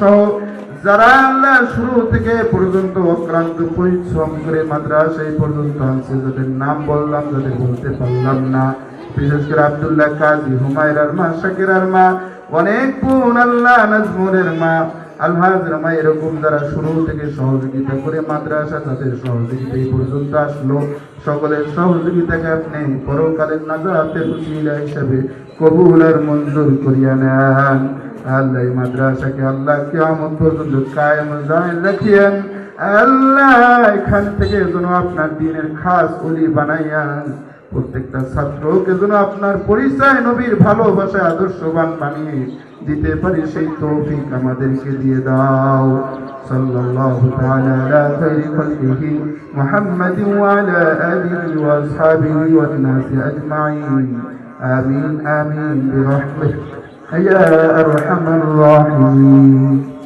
সহ যারা আল্লাহ শুরু থেকে পর্যন্ত অক্রান্ত পরিশ্রম করে মাদ্রাসা এই পর্যন্ত আনছে, যাদের নাম বললাম, যাদের বলতে পারলাম না, বিশেষ করে আবদুল্লাহ কাজী হুমায়রার মা, শাকিরার মা, অনেক পুন আল্লাহ নাজমুরের মা আলহাজ রামা এরকম যারা শুরু থেকে সহযোগিতা করে মাদ্রাসা, তাদের সহযোগিতা এই পর্যন্ত আসলো। সকলের সহযোগিতাকে আপনি পরকালের নাজাতের উসিলা হিসাবে কবুল আর মঞ্জুর করিয়া নেন। আল্লাহ মাদ্রাসাকে আল্লাহ কিয়ামত পর্যন্ত কায়েম জায়েজ রাখিয়েন। আল্লাহ এখান থেকে যেন আপনার দিনের খাস অলি বানাইয়া প্রত্যেকটা ছাত্রকে যেন আপনার পরিচয় নবীর ভালোবাসা আদর্শবান বানিয়ে দিতে পারি, সেই তৌফিক আমাদেরকে দিয়ে দাও। সাল্লাল্লাহু তাআলা আলা খাইরি খালকিহি মুহাম্মাদিন ওয়া আলা আলিহি ওয়া আসহাবিহি ওয়া নাসি আজমাইন। আমিন আমিন, বিরহমাতিক। ইয়া আরহামার রাহিমিন।